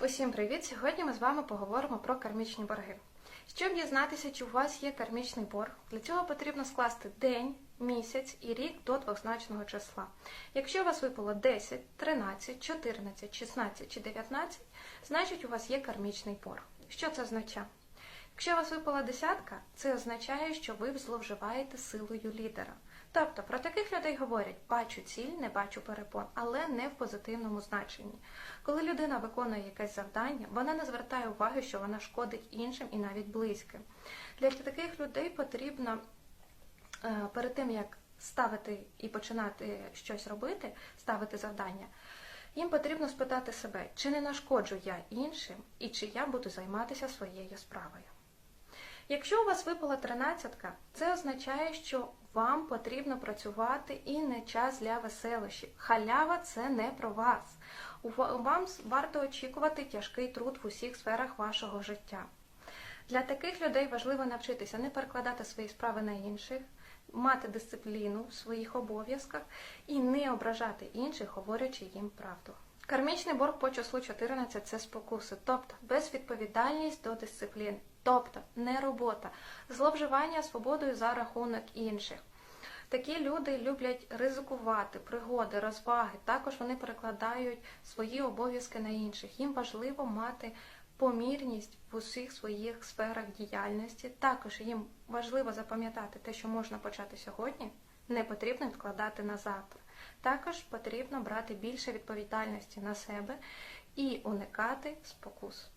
Усім привіт! Сьогодні ми з вами поговоримо про кармічні борги. Щоб дізнатися, чи у вас є кармічний борг, для цього потрібно скласти день, місяць і рік до двозначного числа. Якщо у вас випало 10, 13, 14, 16 чи 19, значить у вас є кармічний борг. Що це означає? Якщо у вас випала десятка, це означає, що ви зловживаєте силою лідера. Тобто про таких людей говорять бачу ціль, не бачу перепон, але не в позитивному значенні. Коли людина виконує якесь завдання, вона не звертає уваги, що вона шкодить іншим і навіть близьким. Для таких людей потрібно е, перед тим як ставити і починати щось робити, ставити завдання. Їм потрібно спитати себе, чи не нашкоджу я іншим і чи я буду займатися своєю справою. Якщо у вас випала тринадцятка, це означає, що вам потрібно працювати і не час для веселощів. Халява це не про вас. Вам варто очікувати тяжкий труд в усіх сферах вашого життя. Для таких людей важливо навчитися не перекладати свої справи на інших, мати дисципліну в своїх обов'язках і не ображати інших, говорячи їм правду. Кармічний борг по числу 14 – це спокуси, тобто безвідповідальність до дисципліни, тобто не робота, зловживання свободою за рахунок інших. Такі люди люблять ризикувати, пригоди, розваги. Також вони перекладають свої обов'язки на інших. Їм важливо мати помірність в усіх своїх сферах діяльності. Також їм важливо запам'ятати те, що можна почати сьогодні, не потрібно відкладати на завтра. Також потрібно брати більше відповідальності на себе і уникати спокус.